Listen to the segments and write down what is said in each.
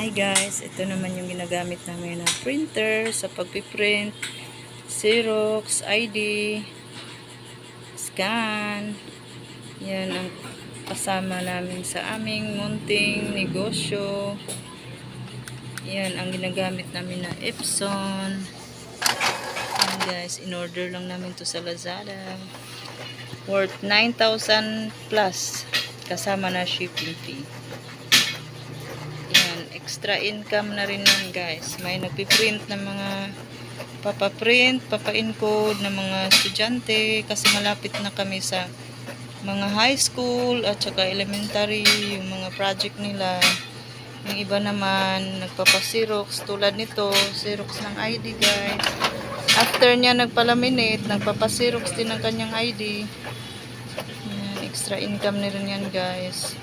Hi guys, ito naman yung ginagamit namin na printer sa pagpiprint, Xerox, ID, scan. Yan ang kasama namin sa aming munting negosyo. Yan ang ginagamit namin na Epson. Yan guys, in order lang namin to sa Lazada. Worth 9,000 plus kasama na shipping fee. Extra income na rin yan guys. May nagpiprint ng mga papaprint, papa-encode ng mga estudyante kasi malapit na kami sa mga high school at saka elementary, yung mga project nila. Yung iba naman, nagpapasirox tulad nito, Xerox ng ID guys. After niya nagpalaminate, nagpapasirox din ng kanyang ID. Yan, extra income na rin yan guys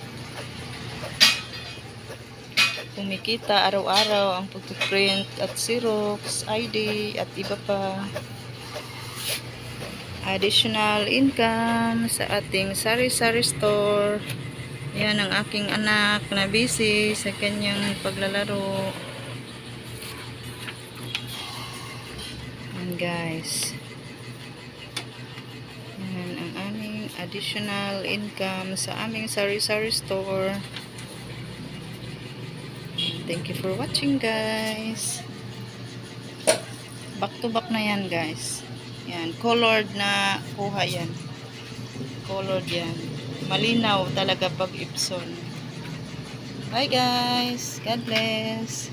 kumikita araw-araw ang pagpiprint at Xerox, ID at iba pa. Additional income sa ating sari-sari store. Yan ang aking anak na busy sa kanyang paglalaro. Yan guys. Yan ang aming additional income sa aming sari-sari store Thank you for watching guys. Back to back na yan guys. Yan, colored na kuha yan. Colored yan. Malinaw talaga pag Epson. Bye guys. God bless.